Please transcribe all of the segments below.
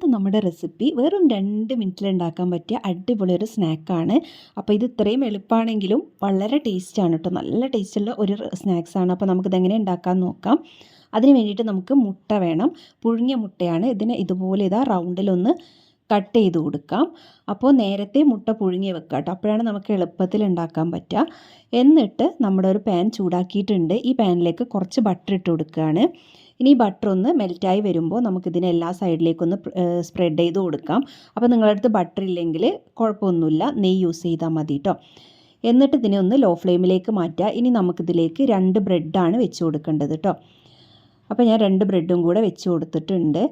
ഇന്നത്തെ നമ്മുടെ റെസിപ്പി വെറും രണ്ട് മിനിറ്റിൽ ഉണ്ടാക്കാൻ പറ്റിയ അടിപൊളി ഒരു സ്നാക്കാണ്. അപ്പോൾ ഇത് ഇത്രയും എളുപ്പമാണെങ്കിലും വളരെ ടേസ്റ്റാണ് കേട്ടോ. നല്ല ടേസ്റ്റുള്ള ഒരു സ്നാക്സാണ് അപ്പോൾ നമുക്കിത് എങ്ങനെ ഉണ്ടാക്കാൻ നോക്കാം. അതിന് വേണ്ടിയിട്ട് നമുക്ക് മുട്ട വേണം. പുഴുങ്ങിയ മുട്ടയാണ്. ഇതിനെ ഇതുപോലെ ഇതാ റൗണ്ടിലൊന്ന് കട്ട് ചെയ്ത് കൊടുക്കാം. അപ്പോൾ നേരത്തെ മുട്ട പുഴുങ്ങി വെക്കുക കേട്ടോ. അപ്പോഴാണ് നമുക്ക് എളുപ്പത്തിൽ ഉണ്ടാക്കാൻ പറ്റുക എന്നിട്ട് നമ്മുടെ ഒരു പാൻ ചൂടാക്കിയിട്ടുണ്ട്. ഈ പാനിലേക്ക് കുറച്ച് ബട്ടർ ഇട്ട് കൊടുക്കുകയാണ്. ഇനി ബട്ടർ ഒന്ന് മെൽറ്റായി വരുമ്പോൾ നമുക്കിതിനെ എല്ലാ സൈഡിലേക്കൊന്ന് സ്പ്രെഡ് ചെയ്ത് കൊടുക്കാം. അപ്പോൾ നിങ്ങളുടെ അടുത്ത് ബട്ടർ ഇല്ലെങ്കിൽ കുഴപ്പമൊന്നുമില്ല നെയ്യ് യൂസ് ചെയ്താൽ മതി കേട്ടോ എന്നിട്ട് ഇതിനെ ഒന്ന് ലോ ഫ്ലെയിമിലേക്ക് മാറ്റുക. ഇനി നമുക്കിതിലേക്ക് രണ്ട് ബ്രെഡാണ് വെച്ച് കൊടുക്കേണ്ടത് കേട്ടോ അപ്പോൾ ഞാൻ രണ്ട് ബ്രെഡും കൂടെ വെച്ച് കൊടുത്തിട്ടുണ്ട്.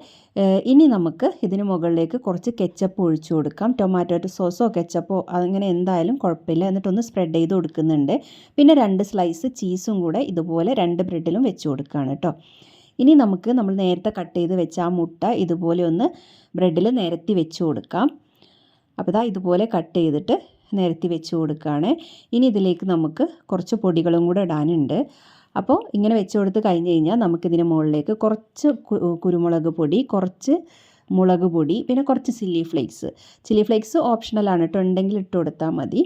ഇനി നമുക്ക് ഇതിന് മുകളിലേക്ക് കുറച്ച് കെച്ചപ്പ് ഒഴിച്ചു കൊടുക്കാം. ടൊമാറ്റോ സോസോ കെച്ചപ്പോ അങ്ങനെ എന്തായാലും കുഴപ്പമില്ല. എന്നിട്ടൊന്ന് സ്പ്രെഡ് ചെയ്ത് കൊടുക്കുന്നുണ്ട്. പിന്നെ രണ്ട് സ്ലൈസ് ചീസും കൂടെ ഇതുപോലെ രണ്ട് ബ്രെഡിലും വെച്ച് കൊടുക്കുകയാണ് കേട്ടോ ഇനി നമുക്ക് നമ്മൾ നേരത്തെ കട്ട് ചെയ്ത് വെച്ച ആ മുട്ട ഇതുപോലെ ഒന്ന് ബ്രെഡിൽ നിരത്തി വെച്ച് കൊടുക്കാം. അപ്പോൾ ഇതാ ഇതുപോലെ കട്ട് ചെയ്തിട്ട് നിരത്തി വെച്ച് കൊടുക്കുകയാണ് ഇനി ഇതിലേക്ക് നമുക്ക് കുറച്ച് പൊടികളും കൂടെ ഇടാനുണ്ട്. അപ്പോൾ ഇങ്ങനെ വെച്ച് കൊടുത്ത് കഴിഞ്ഞ് കഴിഞ്ഞാൽ നമുക്കിതിന് മുകളിലേക്ക് കുറച്ച് കുരുമുളക് പൊടി കുറച്ച് മുളക് പൊടി പിന്നെ കുറച്ച് ചില്ലി ഫ്ലേക്സ് ചില്ലി ഫ്ലേക്സ് ഓപ്ഷണലാണ് കേട്ടോ ഉണ്ടെങ്കിൽ ഇട്ട് കൊടുത്താൽ മതി.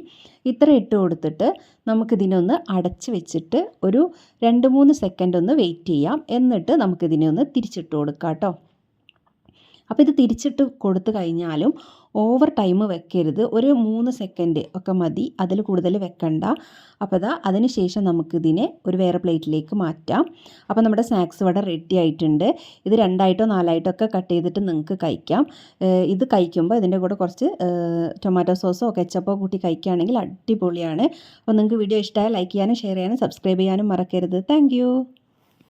ഇത്ര ഇട്ട് കൊടുത്തിട്ട് നമുക്കിതിനൊന്ന് അടച്ച് വെച്ചിട്ട് ഒരു രണ്ട് മൂന്ന് സെക്കൻഡ് ഒന്ന് വെയിറ്റ് ചെയ്യാം. എന്നിട്ട് നമുക്കിതിനെ ഒന്ന് തിരിച്ചിട്ട് കൊടുക്കാം കേട്ടോ. അപ്പോൾ ഇത് തിരിച്ചിട്ട് കൊടുത്തു കഴിഞ്ഞാലും ഓവർ ടൈം വെക്കരുത്. ഒരു മൂന്ന് സെക്കൻഡ് ഒക്കെ മതി. അതിൽ കൂടുതൽ വെക്കണ്ട. അപ്പോൾ അതാ അതിന് ശേഷം നമുക്കിതിനെ ഒരു വേറെ പ്ലേറ്റിലേക്ക് മാറ്റാം. അപ്പോൾ നമ്മുടെ സ്നാക്സ് ഇവിടെ റെഡി ആയിട്ടുണ്ട്. ഇത് രണ്ടായിട്ടോ നാലായിട്ടോ ഒക്കെ കട്ട് ചെയ്തിട്ട് നിങ്ങൾക്ക് കഴിക്കാം. ഇത് കഴിക്കുമ്പോൾ ഇതിന്റെ കൂടെ കുറച്ച് ടൊമാറ്റോ സോസോ കെച്ചപ്പോ കൂട്ടി കഴിക്കുകയാണെങ്കിൽ അടിപൊളിയാണ്. അപ്പോൾ നിങ്ങൾക്ക് വീഡിയോ ഇഷ്ടമായ ലൈക്ക് ചെയ്യാനും ഷെയർ ചെയ്യാനും സബ്സ്ക്രൈബ് ചെയ്യാനും മറക്കരുത്. താങ്ക്